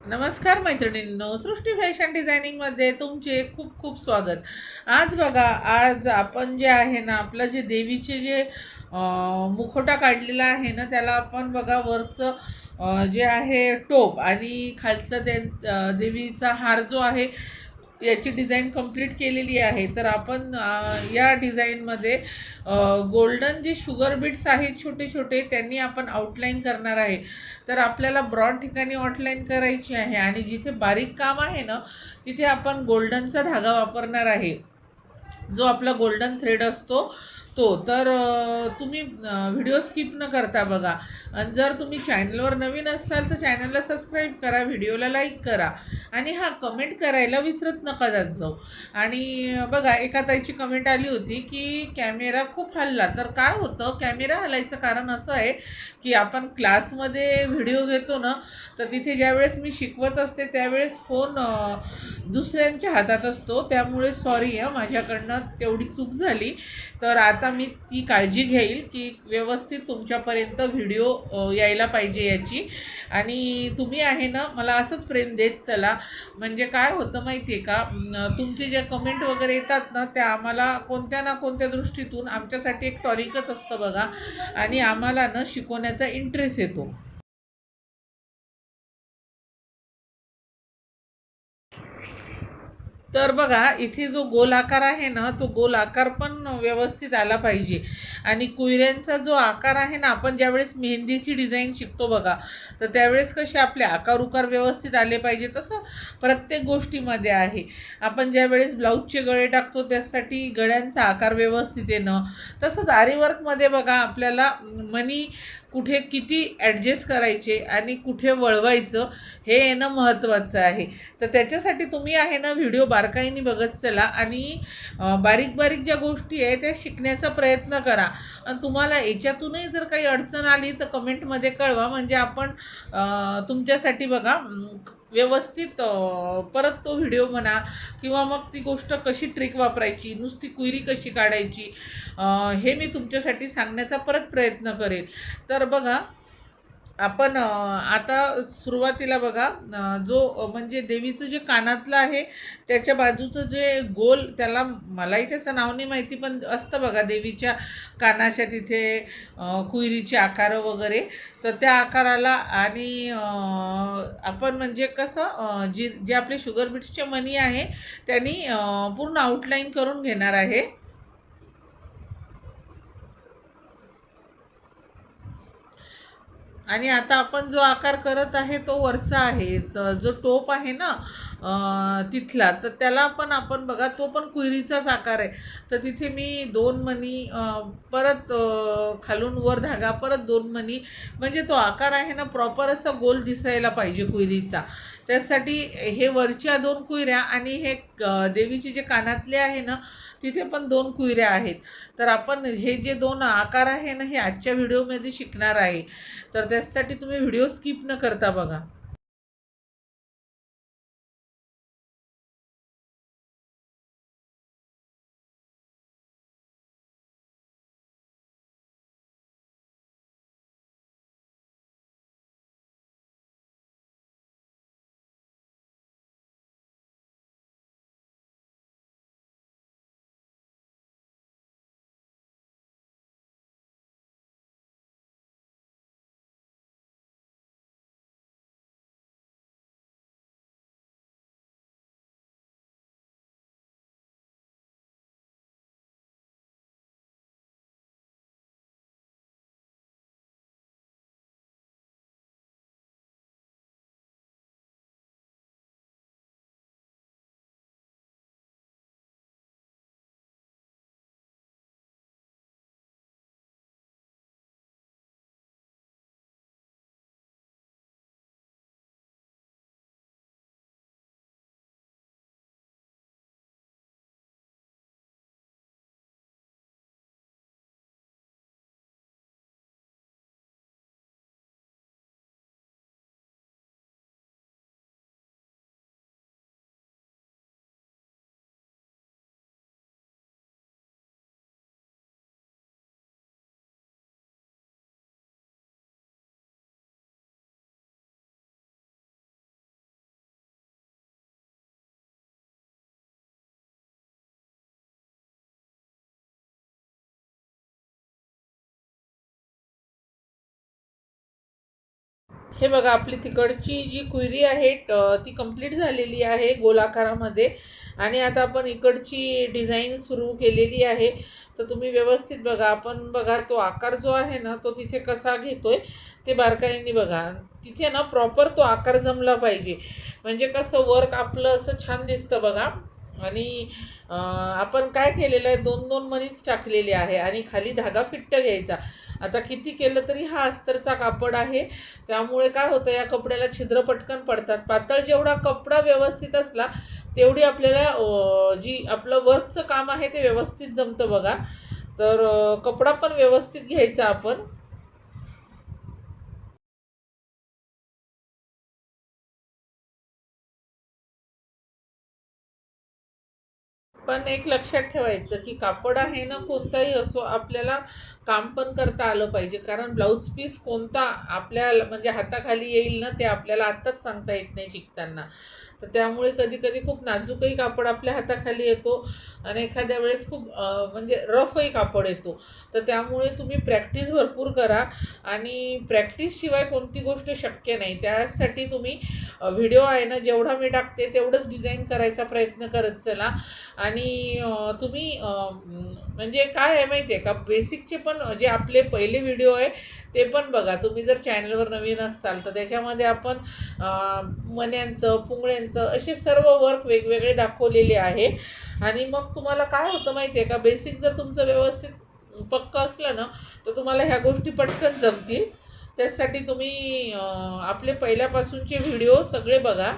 नमस्कार मैत्रिणींनो सृष्टी फॅशन डिझायनिंगमध्ये तुमचे खूप खूप स्वागत. आज बघा आज आपण जे आहे ना आपलं जे देवीचे जे मुखोटा मुखवटा काढलेला आहे ना त्याला आपण बघा वरचं जे आहे टोप आणि खालचं दे देवीचा हार जो आहे याची डिझाईन कंप्लीट केलेली आहे. तर आपण या डिझाईनमध्ये गोल्डन जे शुगर बीट्स आहेत छोटे छोटे त्यांनी आपण आउटलाईन करणार आहे. तर आपल्याला ब्रॉड ठिकाणी आउटलाईन करायची आहे आणि जिथे बारीक काम आहे ना तिथे आपण गोल्डनचा धागा वापरणार आहे. जो आपला गोल्डन थ्रेड असतो तो तर तुम्ही व्हिडिओ स्किप न करता बघा. आणि जर तुम्ही चॅनलवर नवीन असाल तर चॅनलला सबस्क्राईब करा व्हिडिओला लाईक करा. आणि हा कमेंट करायला विसरत नका जात जाऊ. आणि बघा एका ताईची कमेंट आली होती की कॅमेरा खूप हल्ला. तर काय होतं? कॅमेरा हलायचं कारण असं आहे की आपण क्लासमध्ये व्हिडिओ घेतो ना तर तिथे ज्यावेळेस मी शिकवत असते त्यावेळेस फोन दुसऱ्यांच्या हातात असतो. त्यामुळे सॉरी आहे माझ्याकडनं तेवढी चूक झाली. तर आता मी ती काळजी घेईल की व्यवस्थित तुमच्यापर्यंत व्हिडिओ यायला पाहिजे याची. आणि तुम्ही आहे ना मला असंच प्रेम देत चला. म्हणजे काय होतं माहिती आहे का तुमचे जे कमेंट वगैरे येतात ना त्या आम्हाला कोणत्या ना कोणत्या दृष्टीतून आमच्यासाठी एक टॉरिकच असतं बघा. आणि आम्हाला ना शिकवण्याचा इंटरेस्ट येतो. तर बघा इथे जो गोल आकार आहे ना तो गोल आकार पण व्यवस्थित आला पाहिजे. आणि कुयऱ्यांचा जो आकार आहे ना आपण ज्यावेळेस मेहंदीची डिझाईन शिकतो बघा तर त्यावेळेस कसे आपले आकार उकार व्यवस्थित आले पाहिजे तसं प्रत्येक गोष्टीमध्ये आहे. आपण ज्यावेळेस ब्लाऊजचे गळे टाकतो त्यासाठी गळ्यांचा आकार व्यवस्थित येणं तसंच आरीवर्कमध्ये बघा आपल्याला मनी कुठे किती ॲडजस्ट करायचे आणि कुठे वळवायचं हे येणं महत्त्वाचं आहे. तर त्याच्यासाठी तुम्ही आहे ना व्हिडिओ बारकाईने बघत चला आणि बारीक बारीक ज्या गोष्टी आहे त्या शिकण्याचा प्रयत्न करा. आणि तुम्हाला याच्यातूनही जर काही अडचण आली तर कमेंटमध्ये कळवा. म्हणजे आपण तुमच्यासाठी बघा व्यवस्थित परत तो व्हिडिओ म्हणा किंवा मग ती गोष्ट कशी ट्रिक वापरायची नुसती कुयरी कशी काढायची हे मी तुमच्यासाठी सांगण्याचा परत प्रयत्न करेल तर बघा आपण आता सुरुवातीला बघा जो म्हणजे देवीचं जे कानातलं आहे त्याच्या बाजूचं जे गोल त्याला मलाही त्याचं नाव नाही माहिती पण असतं बघा देवीच्या कानाच्या तिथे अं, कुयरीचे आकार वगैरे. तर त्या आकाराला आणि आपण म्हणजे कसं जी जे आपले शुगर बीट्सचे मनी आहे त्यांनी पूर्ण आउटलाईन करून घेणार आहे. आणि आता आपण जो आकार करत आहे तो वरचा आहे. तर जो टोप आहे ना तिथला तर त्याला पण आपण बघा तो पण कुयरीचाच आकार आहे. तर तिथे मी दोन मणी परत खालून वर धागा परत दोन मणी म्हणजे तो आकार आहे ना प्रॉपर असा गोल दिसायला पाहिजे कुयरीचा. त्यासाठी हे वरच्या दोन कुयऱ्या आणि हे देवीचे जे कानातले आहे ना तिथे पण दोन कुयऱ्या आहेत. तर आपण हे जे दोन आकार आहे ना हे आजच्या व्हिडिओमध्ये शिकणार आहे. तर त्यासाठी तुम्ही व्हिडिओ स्किप न करता बघा. हे बघा आपली तिकडची जी कुयरी आहे ती कंप्लीट झालेली आहे गोलाकारामध्ये. आणि आता आपण इकडची डिझाईन सुरू केलेली आहे. तर तुम्ही व्यवस्थित बघा आपण बघा तो आकार जो आहे ना तो तिथे कसा घेतोय ते बारकाईने बघा. तिथे ना प्रॉपर तो आकार जमला पाहिजे. म्हणजे कसं वर्क आपलं असं छान दिसतं बघा. आणि आपण काय केलेलं आहे दोन दोन मनीच टाकलेले आहे. आणि खाली धागा फिट्ट घ्यायचा. आता किती केलं तरी हा अस्तरचा कापड आहे. त्यामुळे काय होतं या कपड्याला छिद्र पटकन पडतात. पातळ जेवढा कपडा व्यवस्थित असला तेवढी आपल्याला जी आपलं वर्कचं काम आहे ते व्यवस्थित जमतं बघा. तर कपडा पण व्यवस्थित घ्यायचा आपण. पण एक लक्षात ठेवायचं की कापड आहे ना कोणताही असो आपल्याला काम पण करता आलं पाहिजे. कारण ब्लाऊज पीस कोणता आपल्या म्हणजे हाताखाली येईल ना ते आपल्याला आत्ताच सांगता येत नाही शिकताना. तर त्यामुळे कधी कधी खूप नाजूकही कापड आपल्या हाताखाली येतो आणि एखाद्या वेळेस खूप म्हणजे रफही कापड येतो. तर त्यामुळे तुम्ही प्रॅक्टिस भरपूर करा आणि प्रॅक्टिसशिवाय कोणती गोष्ट शक्य नाही. त्यासाठी तुम्ही व्हिडिओ आहे ना जेवढा मी टाकते तेवढंच डिझाईन करायचा प्रयत्न करत चला. आणि तुम्ही म्हणजे काय आहे माहिती आहे का? बेसिकचे पण जे आपले पहिले व्हिडिओ आहे ते पण बघा. तुम्ही जर चॅनलवर नवीन असाल तर त्याच्यामध्ये आपण मण्यांचं पुंगळ्यांचं त्यांचं असे सर्व वर्क वेगवेगळे दाखवलेले आहे आणि मग तुम्हाला काय होतं माहिती आहे का? बेसिक जर तुमचं व्यवस्थित पक्क असलं ना तर तुम्हाला ह्या गोष्टी पटकन जमतील. त्यासाठी तुम्ही आपले पहिल्यापासूनचे व्हिडिओ सगळे बघा.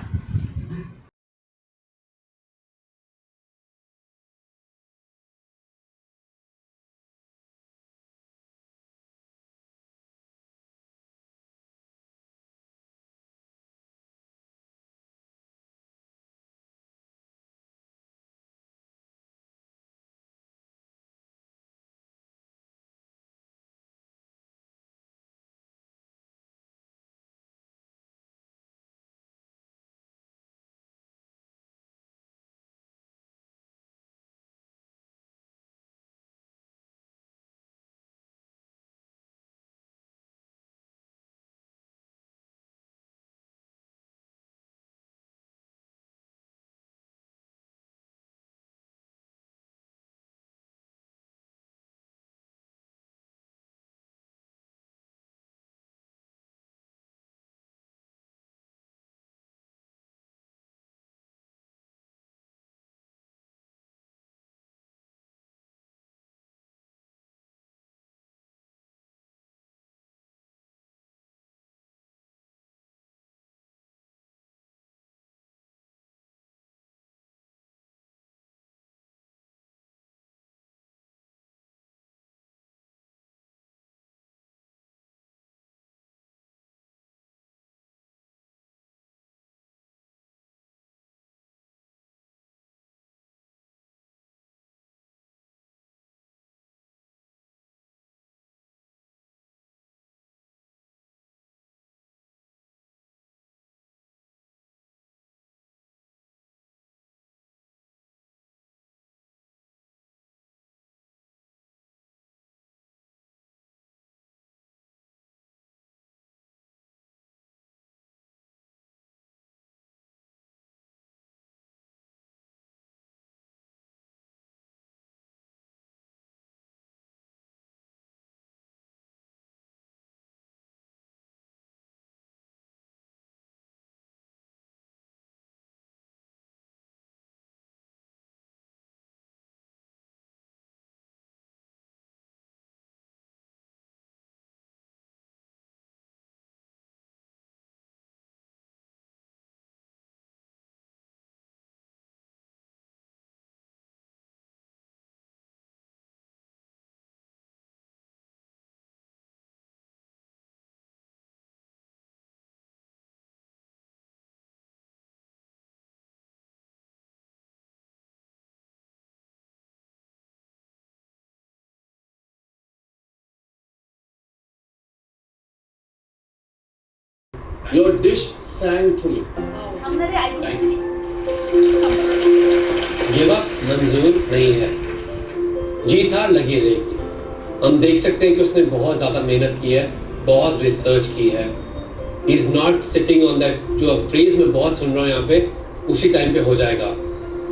Your dish sang to me. थांबणारे ऐकून Thank you. ये वक्त मंजूर नहीं है। जी था लगी रहेगी। हम देख सकते हैं कि उसने बहुत ज़्यादा मेहनत की है बहुत रिसर्च की है। Is not sitting on that जो फ्रेज मैं बहुत सुन रहा हूँ यहाँ पे उसी टाइम पे हो जाएगा।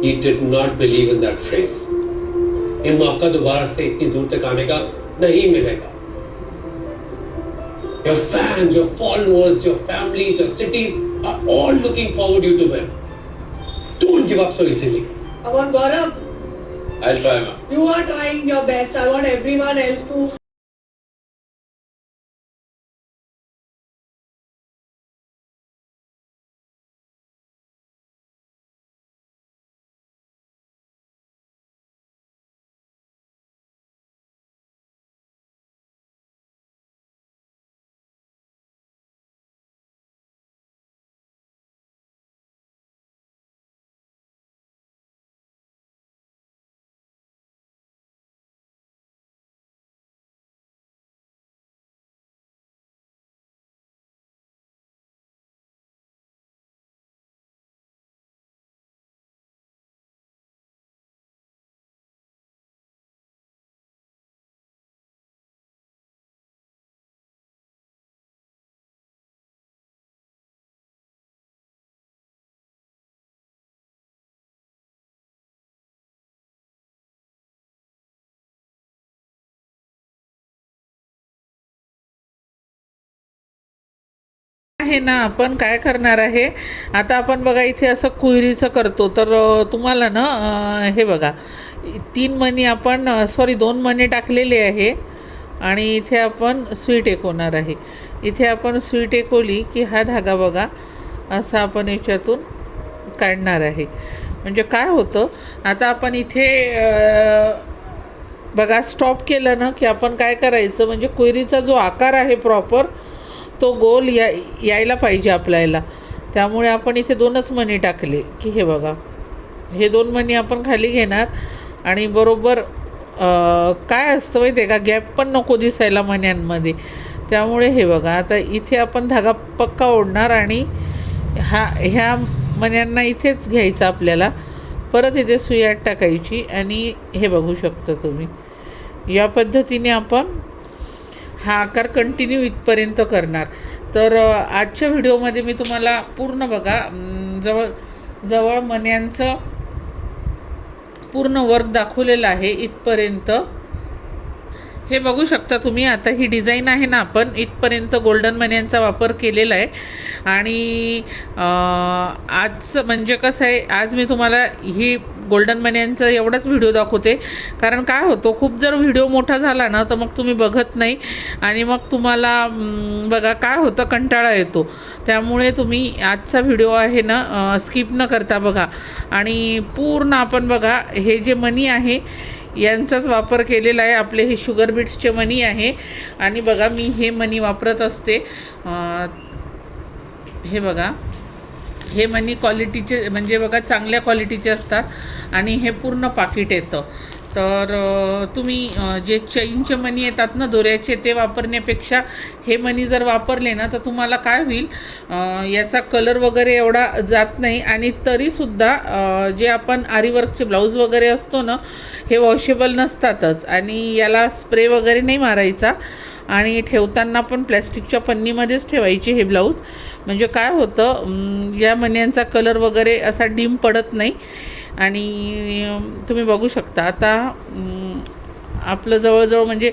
He did not believe in that phrase ये मौका दोबारा से इतनी दूर तक आने का नहीं मिलेगा। Your fans, your followers, your families, your cities are all looking forward you to win. Don't give up so easily. I want Gaurav, I'll try, ma'am. you are trying your best. I want everyone else to आहे ना आपण काय करणार आहे? आता आपण बघा इथे असं कुयरीचं करतो. तर तुम्हाला ना हे बघा तीन मणी आपण सॉरी दोन मणी टाकलेले आहे आणि इथे आपण स्वीट एकवणार आहे. इथे आपण स्वीट एकवली की हा धागा बघा असा आपण याच्यातून काढणार आहे. म्हणजे काय होतं आता आपण इथे बघा स्टॉप केलं ना की आपण काय करायचं म्हणजे कुयरीचा जो आकार आहे प्रॉपर तो गोल या यायला पाहिजे आपल्याला. त्यामुळे आपण इथे दोनच मणी टाकले की हे बघा. हे दोन मणी आपण खाली घेणार आणि बरोबर काय असतं माहिती आहे का? गॅप पण नको दिसायला मण्यांमध्ये. त्यामुळे हे बघा आता इथे आपण धागा पक्का ओढणार आणि हा ह्या मण्यांना इथेच घ्यायचं आपल्याला. परत इथे सुयाट टाकायची आणि हे बघू शकता तुम्ही. या पद्धतीने आपण हा आकार कंटिन्यू इथपर्यंत करणार. तर आजच्या व्हिडिओमध्ये मी तुम्हाला पूर्ण बघा जवळ जवळ मन्यांचं पूर्ण वर्क दाखवलेलं आहे इथपर्यंत. हे बघू शकता तुम्ही आता ही डिझाईन आहे ना आपण इथपर्यंत गोल्डन मन्यांचा वापर केलेला आहे. आणि आजचं आज म्हणजे कसं आहे आज मी तुम्हाला ही गोल्डन मन्यांचं एवढाच व्हिडिओ दाखवते. कारण काय होतो खूप जर व्हिडिओ मोठा झाला ना तर मग तुम्ही बघत नाही. आणि मग तुम्हाला बघा काय होतं कंटाळा येतो. त्यामुळे तुम्ही आजचा व्हिडिओ आहे ना स्किप न करता बघा. आणि पूर्ण आपण बघा हे जे मनी आहे यांचाच वापर केलेला आहे. आपले हे शुगर बीट्सचे मनी आहे. आणि बघा मी हे मनी वापरत असते. हे बघा. हे मनी क्वालिटीचे म्हणजे बघा चांगल्या क्वालिटीचे असतात आणि हे पूर्ण पाकिट येतं. तर तुम्ही जे चैनचे मनी येतात ना दोऱ्याचे ते वापरण्यापेक्षा हे मनी जर वापरले ना तर तुम्हाला काय होईल? याचा कलर वगैरे एवढा जात नाही आणि तरीसुद्धा जे आपण आरीवर्कचे ब्लाऊज वगैरे असतो ना हे वॉशेबल नसतातच आणि याला स्प्रे वगैरे नाही मारायचा. आणि ठेवताना पण प्लॅस्टिकच्या पन्नीमध्येच ठेवायचे हे ब्लाऊज. म्हणजे काय होतं या मण्यांचा कलर वगैरे असा डीम पडत नाही. आणि तुम्ही बघू शकता आता आपलं जवळजवळ म्हणजे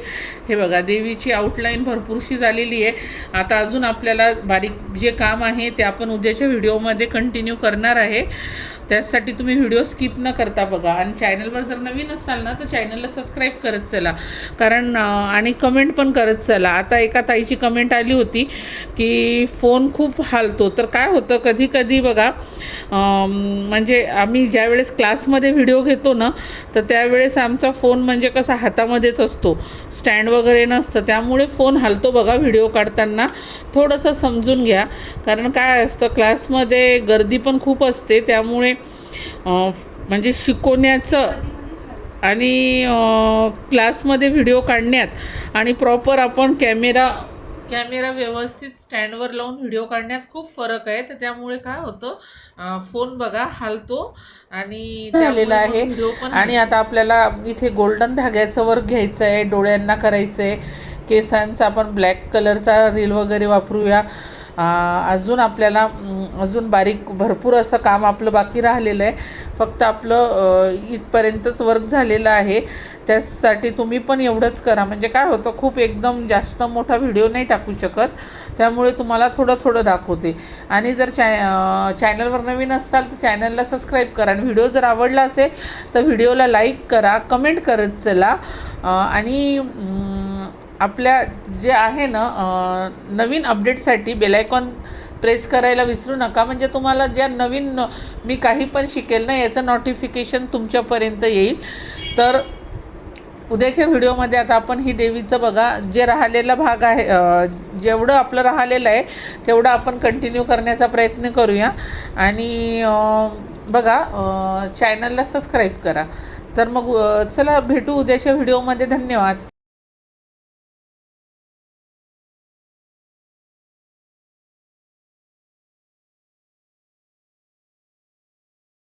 हे बघा देवीची आउटलाईन भरपूरशी झालेली आहे. आता अजून आपल्याला बारीक जे काम आहे ते आपण उद्याच्या व्हिडिओमध्ये कंटिन्यू करणार आहे. त्यासाठी तुम्ही व्हिडिओ स्किप न करता बघा. आणि चॅनलवर जर नवीन असाल ना तर चॅनलला सबस्क्राईब करत चला. कारण आणि कमेंट पण करत चला. आता एका ताईची कमेंट आली होती की फोन खूप हालतो. तर काय होतं कधी कधी बघा म्हणजे आम्ही ज्यावेळेस क्लासमध्ये व्हिडिओ घेतो ना तर त्यावेळेस आमचा फोन म्हणजे कसा हातामध्येच असतो. स्टँड वगैरे नसतं. त्यामुळे फोन हालतो बघा व्हिडिओ काढताना. थोडंसं समजून घ्या. कारण काय असतं क्लासमध्ये गर्दी पण खूप असते. त्यामुळे म्हणजे शिकवण्याचं आणि क्लासमध्ये व्हिडिओ काढण्यात आणि प्रॉपर आपण कॅमेरा कॅमेरा व्यवस्थित स्टँडवर लावून व्हिडिओ काढण्यात खूप फरक आहे. तर त्यामुळे काय होतं फोन बघा हालतो आणि झालेला आहे. आणि आता आपल्याला इथे गोल्डन धाग्याचं वर्क घ्यायचं आहे डोळ्यांना करायचं आहे केसांचा आपण ब्लॅक कलरचा रील वगैरे वापरूया. अजून आपल्याला अजून बारीक भरपूर असं काम आपलं बाकी राहिलेलं आहे. फक्त आपलं इथपर्यंतच वर्क झालेलं आहे. त्यासाठी तुम्ही पण एवढंच करा. म्हणजे काय होतं खूप एकदम जास्त मोठा व्हिडिओ नाही टाकू शकत. त्यामुळे तुम्हाला थोडं थोडं दाखवते. आणि जर चॅ चॅनलवर नवीन असाल तर चॅनलला सबस्क्राईब करा. आणि व्हिडिओ जर आवडला असेल तर व्हिडिओला लाईक करा कमेंट करत चला. आणि आपल्या जे आहे ना नवीन अपडेटसाठी बेलायकॉन प्रेस करायला विसरू नका. म्हणजे तुम्हाला ज्या नवीन मी काही पण शिकेल ना याचं नोटिफिकेशन तुमच्यापर्यंत येईल. तर उद्याच्या व्हिडिओमध्ये आता आपण ही देवीचं बघा जे राहिलेला भाग आहे जेवढं आपलं राहिलेलं आहे तेवढं आपण कंटिन्यू करण्याचा प्रयत्न करूया. आणि बघा चॅनलला सबस्क्राईब करा. तर मग चला भेटू उद्याच्या व्हिडिओमध्ये. धन्यवाद.